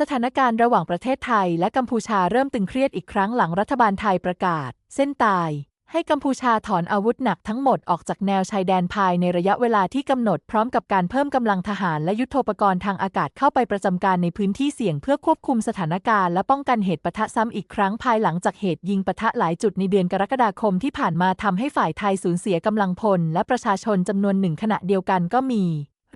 สถานการณ์ระหว่างประเทศไทยและกัมพูชาเริ่มตึงเครียดอีกครั้งหลังรัฐบาลไทยประกาศ เส้นตาย ให้กัมพูชาถอนอาวุธหนักทั้งหมดออกจากแนวชายแดนภายในระยะเวลาที่กำหนดพร้อมกับการเพิ่มกำลังทหารและยุทโธปกรณ์ทางอากาศเข้าไปประจำการในพื้นที่เสี่ยงเพื่อควบคุมสถานการณ์และป้องกันเหตุปะทะซ้ำอีกครั้งภายหลังจากเหตุยิงปะทะหลายจุดในเดือนกรกฎาคมที่ผ่านมาทำให้ฝ่ายไทยสูญเสียกำลังพลและประชาชนจำนวนหนึ่งขณะเดียวกันก็มี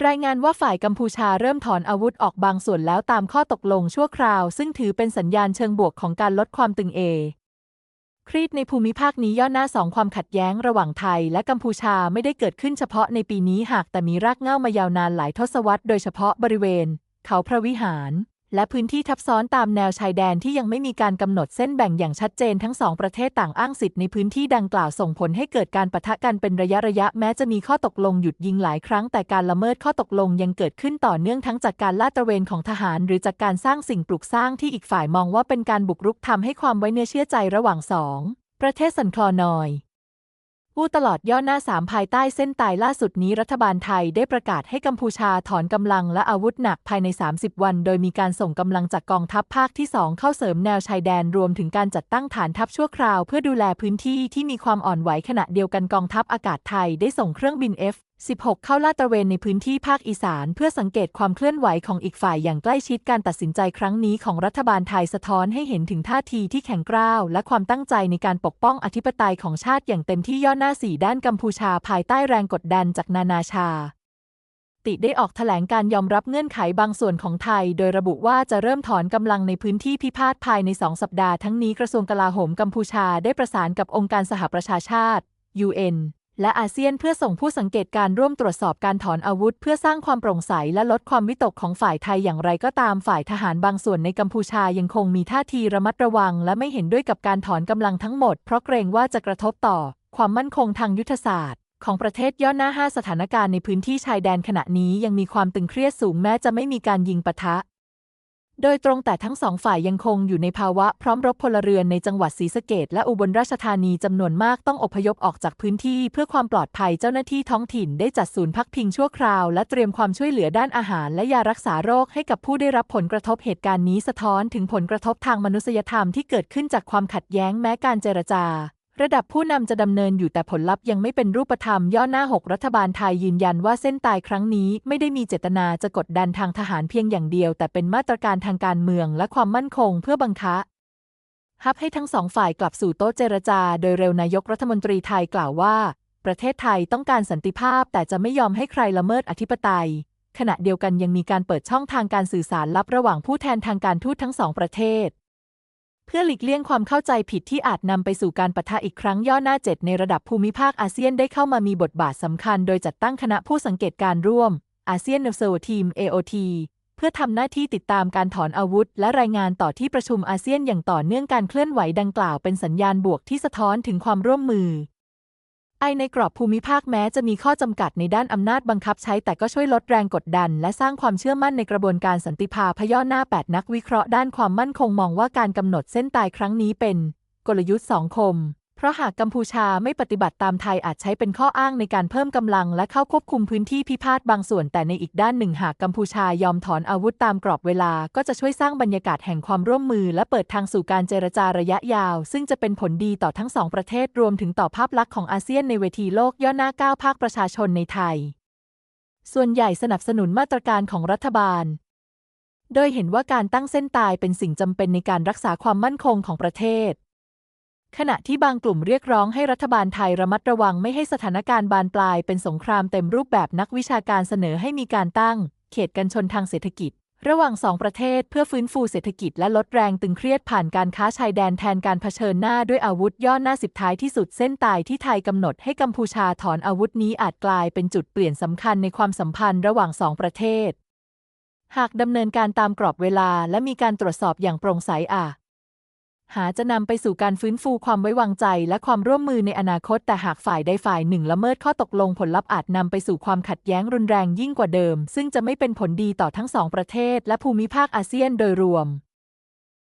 รายงานว่าฝ่ายกัมพูชาเริ่มถอนอาวุธออกบางส่วนแล้วตามข้อตกลงชั่วคราว ซึ่งถือเป็นสัญญาณเชิงบวกของการลดความตึงเอครีตในภูมิภาคนี้ย่อหน้าสองความขัดแย้งระหว่างไทยและกัมพูชาไม่ได้เกิดขึ้นเฉพาะในปีนี้หากแต่มีรากเหง้ามายาวนานหลายทศวรรษโดยเฉพาะบริเวณ เขาพระวิหาร และพื้นที่ทับซ้อนตามแนวชายแดนที่ยังไม่มีการกำหนดเส้นแบ่งอย่างชัดเจนทั้งสองประเทศต่างอ้างสิทธิ์ในพื้นที่ดังกล่าวส่งผลให้เกิดการปะทะกันเป็นระยะระยะแม้จะมีข้อตกลงหยุดยิงหลายครั้งแต่การละเมิดข้อตกลงยังเกิดขึ้นต่อเนื่องทั้งจากการลาดตระเวนของทหาร หรือจากการสร้างสิ่งปลูกสร้างที่อีกฝ่ายมองว่าเป็นการบุกรุกทำให้ความไว้เนื้อเชื่อใจระหว่างสองประเทศสันคลอนอย ผู้ตลอดย่อหน้าสามภายใต้เส้นตายล่าสุดนี้รัฐบาลไทยได้ประกาศให้กัมพูชาถอนกำลังและอาวุธหนักภายใน 30 วัน โดยมีการส่งกำลังจากกองทัพภาคที่ 2 เข้าเสริมแนวชายแดนรวมถึงการจัดตั้งฐานทัพชั่วคราว เพื่อดูแลพื้นที่ที่มีความอ่อนไหวขณะเดียวกันกองทัพอากาศไทยได้ส่งเครื่องบิน F 16 เข้าลาดตระเวนในพื้นที่ภาคอีสาน เพื่อสังเกตความเคลื่อนไหวของอีกฝ่ายอย่างใกล้ชิดการตัดสินใจครั้งนี้ของรัฐบาลไทยสะท้อนให้เห็นถึงท่าทีที่แข็งกร้าว และความตั้งใจในการปกป้องอธิปไตยของชาติอย่างเต็มที่ย่อหน้าสี่ด้านกัมพูชาภายใต้แรงกดดันจากนานาชาติได้ออกแถลงการยอมรับเงื่อนไขบางส่วนของไทย โดยระบุว่าจะเริ่มถอนกำลังในพื้นที่พิพาทภายในสองสัปดาห์ทั้งนี้กระทรวงกลาโหมกัมพูชาได้ประสานกับองค์การสหประชาชาติ UN และอาเซียนเพื่อส่งผู้สังเกตการร่วมตรวจสอบการถอนอาวุธ เพื่อสร้างความโปร่งใสและลดความวิตกของฝ่ายไทยอย่างไรก็ตามฝ่ายทหารบางส่วนในกัมพูชายังคงมีท่าทีระมัดระวัง และไม่เห็นด้วยกับการถอนกำลังทั้งหมด เพราะเกรงว่าจะกระทบต่อ ความมั่นคงทางยุทธศาสตร์ของประเทศย่อหน้าห้าสถานการณ์ในพื้นที่ชายแดนขณะนี้ยังมีความตึงเครียดสูงแม้จะไม่มีการยิงปะทะ โดยตรงแต่ทั้งสองฝ่ายยังคงอยู่ในภาวะพร้อมรบพลเรือนในจังหวัดศรีสะเกดและอุบลราชธานีจำนวนมากต้องอพยพออกจากพื้นที่เพื่อความปลอดภัยเจ้าหน้าที่ท้องถิ่นได้จัดศูนย์พักพิงชั่วคราวและเตรียมความช่วยเหลือด้านอาหารและยารักษาโรคให้กับผู้ได้รับผลกระทบเหตุการณ์นี้สะท้อนถึงผลกระทบทางมนุษยธรรมที่เกิดขึ้นจากความขัดแย้งแม้การเจรจา ระดับผู้นำจะดำเนินอยู่แต่ผลลัพธ์ยังไม่เป็นรูปธรรมย่อหน้าหกรัฐบาลไทยยืนยันว่าเส้นตายครั้งนี้ไม่ได้มีเจตนาจะกดดันทางทหารเพียงอย่างเดียว แต่เป็นมาตรการทางการเมืองและความมั่นคงเพื่อบังคับฮับให้ทั้งสองฝ่ายกลับสู่โต๊ะเจรจา โดยเร็วนายกรัฐมนตรีไทยกล่าวว่า ประเทศไทยต้องการสันติภาพ แต่จะไม่ยอมให้ใครละเมิดอธิปไตย ขณะเดียวกันยังมีการเปิดช่องทางการสื่อสารลับระหว่างผู้แทนทางการทูตทั้งสองประเทศ เพื่อหลีกเลี่ยงความเข้าใจผิดที่อาจนำไปสู่การปะทะอีกครั้งย่อหน้าเจ็ดในระดับภูมิภาคอาเซียนได้เข้ามามีบทบาทสำคัญ โดยจัดตั้งคณะผู้สังเกตการร่วมอาเซียนเนเซอร์ทีม AOT เพื่อทำหน้าที่ติดตามการถอนอาวุธ และรายงานต่อที่ประชุมอาเซียนอย่างต่อเนื่องการเคลื่อนไหวดังกล่าวเป็นสัญญาณบวกที่สะท้อนถึงความร่วมมือ ไอในกรอบภูมิภาคแม้จะมีข้อจำกัดในด้านอำนาจบังคับใช้แต่ก็ช่วยลดแรงกดดัน และสร้างความเชื่อมั่นในกระบวนการสันติภาพย่อหน้า 8 นักวิเคราะห์ด้านความมั่นคงมองว่าการกำหนดเส้นตายครั้งนี้เป็น กลยุทธ์สองคม เพราะหากกัมพูชาไม่ปฏิบัติตามไทยอาจใช้เป็นข้ออ้างในการเพิ่มกำลังและเข้าควบคุมพื้นที่พิพาทบางส่วน แต่ในอีกด้านหนึ่งหากกัมพูชายอมถอนอาวุธตามกรอบเวลา ก็จะช่วยสร้างบรรยากาศแห่งความร่วมมือ และเปิดทางสู่การเจรจาระยะยาว ซึ่งจะเป็นผลดีต่อทั้งสองประเทศรวมถึงต่อภาพลักษณ์ของอาเซียนในเวทีโลกย่อหน้าก้าวภาคประชาชนในไทย ส่วนใหญ่สนับสนุนมาตรการของรัฐบาลโดยเห็นว่าการตั้งเส้นตายเป็นสิ่งจำเป็นในการรักษาความมั่นคงของประเทศ ขณะที่บางกลุ่มเรียกร้องให้รัฐบาลไทยระมัดระวังไม่ให้สถานการณ์บานปลายเป็นสงครามเต็มรูปแบบนักวิชาการเสนอให้มีการตั้ง เขตกันชนทางเศรษฐกิจ ระหว่างสองประเทศเพื่อฟื้นฟูเศรษฐกิจและลดแรงตึงเครียดผ่านการค้าชายแดนแทนการเผชิญหน้าด้วยอาวุธย่อหน้าสิบท้ายที่สุดเส้นตายที่ไทยกำหนดให้กัมพูชาถอนอาวุธนี้อาจกลายเป็นจุดเปลี่ยนสำคัญในความสัมพันธ์ระหว่างสองประเทศ หากดำเนินการตามกรอบเวลาและมีการตรวจสอบอย่างโปร่งใสอาจ หาจะนำไปสู่การฟื้นฟูความไว้วางใจ และความร่วมมือในอนาคต แต่หากฝ่ายใดฝ่ายหนึ่งละเมิดข้อตกลงผลลัพธ์อาจนำไปสู่ความขัดแย้งรุนแรงยิ่งกว่าเดิม ซึ่งจะไม่เป็นผลดีต่อทั้งสองประเทศ และภูมิภาคอาเซียนโดยรวม